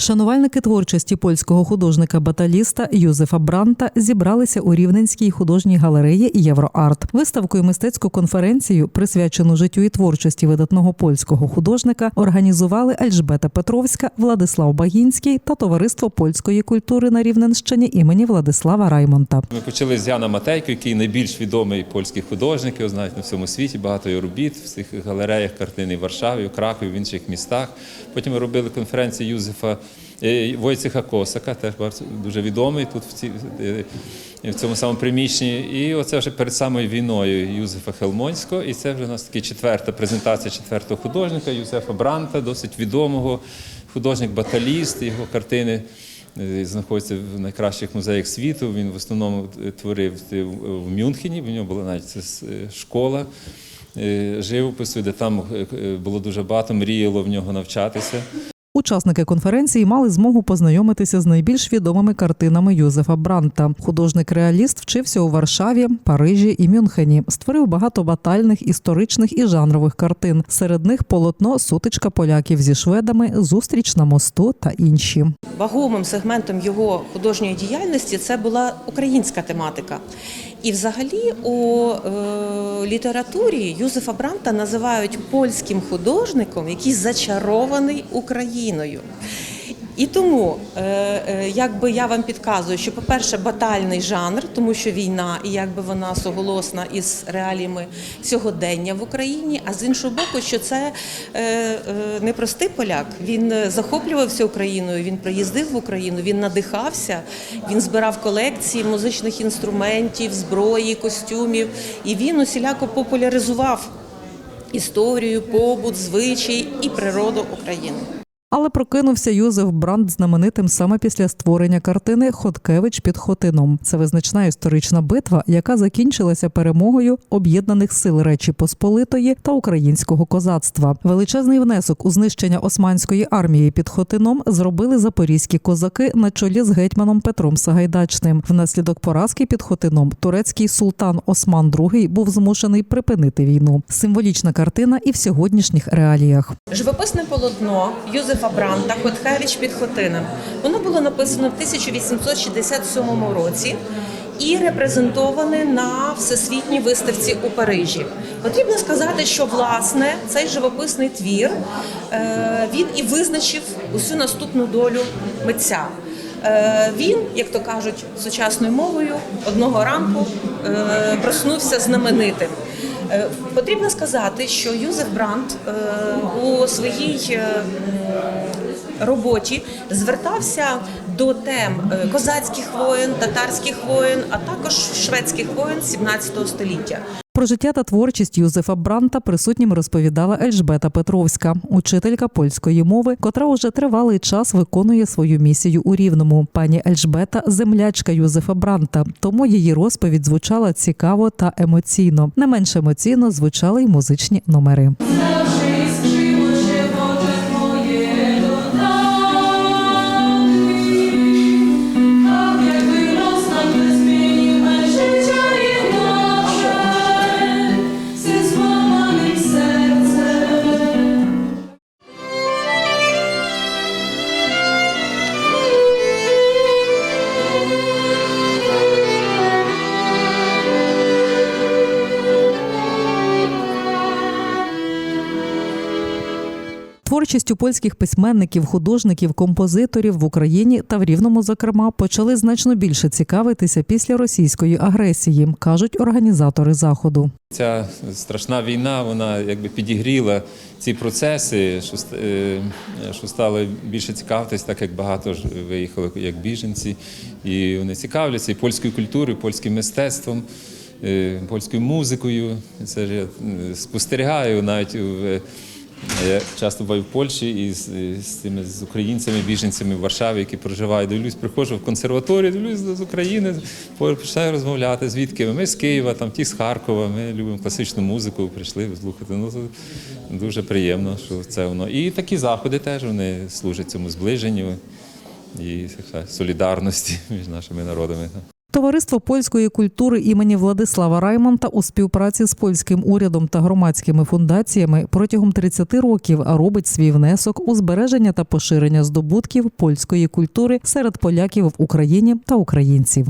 Шанувальники творчості польського художника-баталіста Юзефа Бранта зібралися у Рівненській художній галереї Євроарт. Виставкою мистецьку конференцію, присвячену життю і творчості видатного польського художника, організували Ельжбета Петровська, Владислав Багінський та Товариство польської культури на Рівненщині імені Владислава Раймонта. Ми почали з Яна Матейко, який найбільш відомий польський художник, його знають на всьому світі, багато його робіт в цих галереях картини в Варшаві, в Кракові, в інших містах. Потім ми робили конференцію Юзефа Войцеха Косака, теж дуже відомий тут в, ці, е, в цьому самому приміщенні. І оце вже перед самою війною Юзефа Хелмонського. І це вже у нас така четверта презентація четвертого художника Юзефа Бранта, досить відомого художник-баталіст, його картини. е, Знаходиться в найкращих музеях світу. Він в основному е, творив е, в- Мюнхені. В нього була навіть е, школа е, живопису, де там е, е, було дуже багато, мріяло в нього навчатися. Учасники конференції мали змогу познайомитися з найбільш відомими картинами Юзефа Бранта. Художник-реаліст вчився у Варшаві, Парижі і Мюнхені. Створив багато батальних, історичних і жанрових картин. Серед них полотно Сутичка поляків зі шведами, Зустріч на мосту та інші. вагомим сегментом його художньої діяльності це була українська тематика. І взагалі у е, літературі Юзефа Бранта називають польським художником, який зачарований Україною. І тому, е, е, якби я вам підказую, що, по-перше, батальний жанр, тому що війна, і якби вона соголосна із реаліями сьогодення в Україні, а з іншого боку, що це е, непростий поляк. Він захоплювався Україною, він приїздив в Україну, він надихався, він збирав колекції музичних інструментів, зброї, костюмів, і він усіляко популяризував історію, побут, звичай і природу України. Але прокинувся Юзеф Бранд знаменитим саме після створення картини Хоткевич під Хотином. Це визначна історична битва, яка закінчилася перемогою об'єднаних сил Речі Посполитої та українського козацтва. Величезний внесок у знищення османської армії під Хотином зробили запорізькі козаки на чолі з гетьманом Петром Сагайдачним. Внаслідок поразки під Хотином турецький султан Осман II був змушений припинити війну. Символічна картина і в сьогоднішніх реаліях. Живописне полотно Юзефа Бранта Хотхевич під Хотином. Воно було написано в 1867 році і репрезентоване на всесвітній виставці у Парижі. Потрібно сказати, що власне цей живописний твір е, він і визначив усю наступну долю митця. Е, Він, як то кажуть, сучасною мовою одного ранку е, проснувся знаменитим. Е, Потрібно сказати, що Юзеф Брандт е, у своїй роботі звертався до тем козацьких воєн, татарських воєн, а також шведських воєн 17 століття. Про життя та творчість Юзефа Бранта присутнім розповідала Ельжбета Петровська, учителька польської мови, котра уже тривалий час виконує свою місію у Рівному. Пані Ельжбета землячка Юзефа Бранта, тому її розповідь звучала цікаво та емоційно. Не менш емоційно звучали й музичні номери. Творчістю польських письменників, художників, композиторів в Україні та в Рівному, зокрема, почали значно більше цікавитися після російської агресії, кажуть організатори заходу. Ця страшна війна вона якби підігріла ці процеси, що, е, що стали більше цікавитись, так як багато ж виїхали як біженці, і вони цікавляться і польською культурою, і польським мистецтвом, е, польською музикою. Це ж я спостерігаю навіть в. Я часто буваю в Польщі і з, з цими з українцями, біженцями в Варшаві, які проживають. Дивлюсь, приходжу в консерваторію, дивлюсь з України, починаю розмовляти. Звідки? Ми з Києва, там ті з Харкова. Ми любимо класичну музику, прийшли слухати. Ну дуже приємно, що це воно. І такі заходи теж вони служать цьому зближенню і солідарності між нашими народами. Товариство польської культури імені Владислава Раймонта у співпраці з польським урядом та громадськими фундаціями протягом 30 років робить свій внесок у збереження та поширення здобутків польської культури серед поляків в Україні та українців.